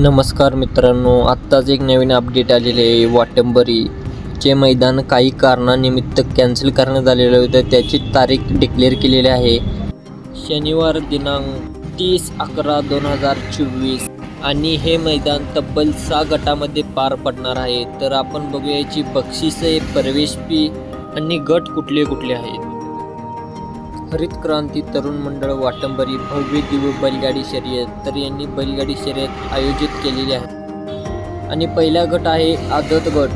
नमस्कार मित्रांनो आत्ताच एक नवीन अपडेट आलेले आहे. वाटंबरीचे मैदान काही कारणानिमित्त कॅन्सल करण्यात आलेलं होतं. त्याची तारीख डिक्लेअर केलेली आहे. शनिवार दिनांक तीस अकरा दोन हजार चोवीस. आणि हे मैदान तब्बल सहा गटामध्ये पार पडणार आहे. तर आपण बघूया याची बक्षिसे प्रवेश फी आणि गट कुठले कुठले आहेत. हरित क्रांती तरुण मंडळ वाटंबरी भव्य दिव्य बैलगाडी शर्यत तर यांनी बैलगाडी शर्यत आयोजित केलेली आहे. आणि पहिला गट आहे आदत गट.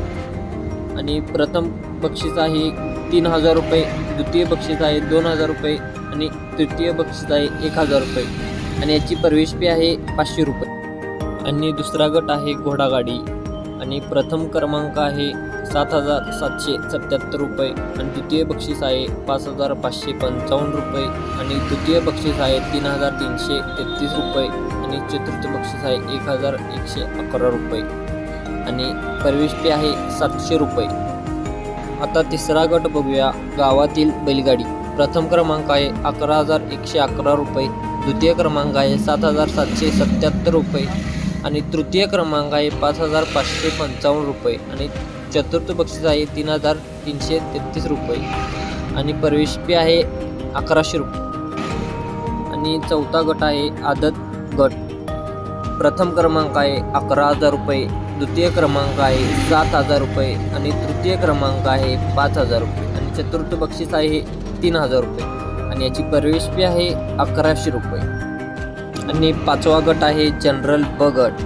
आणि प्रथम बक्षीस आहे तीन हजार रुपये द्वितीय बक्षीस आहे दोन हजार रुपये आणि तृतीय बक्षीस आहे एक हजार रुपये. आणि याची प्रवेश फी आहे पाचशे रुपये. आणि दुसरा गट आहे घोडागाडी. आणि प्रथम क्रमांक आहे सात हजार सातशे सत्याहत्तर रुपये आणि द्वितीय बक्षीस आहे पाच हजार पाचशे पंचावन्न रुपये आणि तृतीय बक्षीस आहे तीन हजार तीनशे तेहतीस रुपये आणि चतुर्थ बक्षीस आहे एक हजार एकशे अकरा रुपये. आणि प्रवेश फी आहे सातशे रुपये. आता तिसरा गट बघूया गावातील बैलगाडी. प्रथम क्रमांक आहे अकरा हजार एकशे अकरा रुपये. द्वितीय क्रमांक आहे सात हजार सातशे सत्याहत्तर रुपये. आणि तृतीय क्रमांक आहे पाच हजार पाचशे पंचावन्न रुपये आणि चतुर्थ बक्षीस आहे तीन हजार तीनशे तेहतीस रुपये. आणि प्रवेश फी आहे अकराशे रुपये. आणि चौथा गट आहे आदत गट. प्रथम क्रमांक आहे अकरा हजार रुपये द्वितीय क्रमांक आहे सात हजार रुपये आणि तृतीय क्रमांक आहे पाच हजार रुपये. आणि चतुर्थ बक्षीस आहे तीन हजार रुपये. आणि याची प्रवेश फी आहे अकराशे रुपये. आणि पाचवा गट आहे जनरल ब गट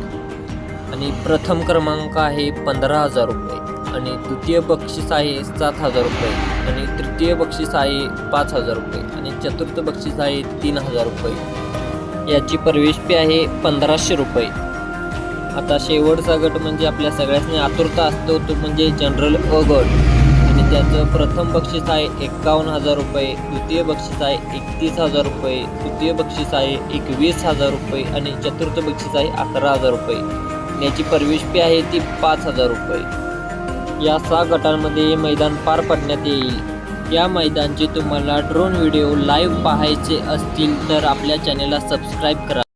आणि प्रथम क्रमांक आहे पंधरा हजार रुपये. आणि द्वितीय बक्षीस आहे सात हजार रुपये. आणि तृतीय बक्षीस आहे पाच हजार रुपये. आणि चतुर्थ बक्षीस आहे तीन हजार रुपये. याची प्रवेश फी आहे पंधराशे रुपये. आता शेवटचा गट म्हणजे आपल्या सगळ्यांनी आतुरता असतो तो म्हणजे जनरल अ गट त्याचं प्रथम बक्षीस आहे एक्कावन्न हजार रुपये द्वितीय बक्षीस आहे एकतीस हजार रुपये तृतीय बक्षीस आहे एकवीस हजार रुपये आणि चतुर्थ बक्षीस आहे अकरा हजार रुपये. याची परवेश फी आहे ती पाच हजार रुपये. या सहा गटांमध्ये मैदान पार पडण्यात येईल. या मैदानचे तुम्हाला ड्रोन व्हिडिओ लाईव्ह पाहायचे असतील तर आपल्या चॅनेलला सबस्क्राईब करा.